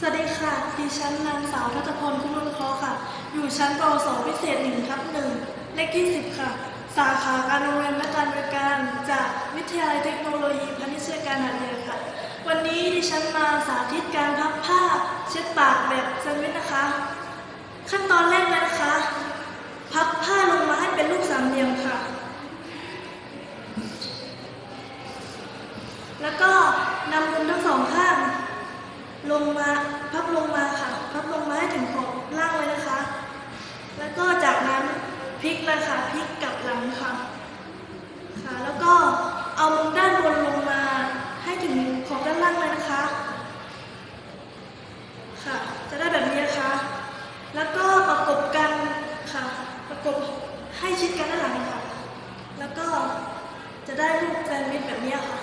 สวัสดีค่ะ ดิฉันนางสาวทัตพรคุ้มรุ่งคราะห์ค่ะ อยู่ชั้นปวสพิเศษ1ทับ1เลข20ค่ะ สาขาการโรงแรมและการบริการ จากวิทยาลัยเทคโนโลยีพาณิชยการหาดใหญ่ค่ะ วันนี้ดิฉันมาสาธิตการพับผ้าเช็ดปากแบบแซนด์วิชนะคะ ขั้นตอนแรกนะคะ พับผ้าลงมาให้เป็นรูปสามเหลี่ยมค่ะ แล้วก็นำมุมทั้งสองข้าง พับลงมาค่ะ พับลงมาให้ถึงขอบล่างเลยนะคะ แล้วก็จากนั้นพลิกเลยค่ะพลิกกลับหลังค่ะ ค่ะ แล้วก็เอามุมด้านบนลงมาให้ถึงขอบด้านล่างเลยนะคะ ค่ะ จะได้แบบนี้นะคะ แล้วก็ประกบกันค่ะ ประกบให้ชิดกันด้านหลังค่ะ แล้วก็จะได้รูปแซนด์วิชแบบนี้ค่ะ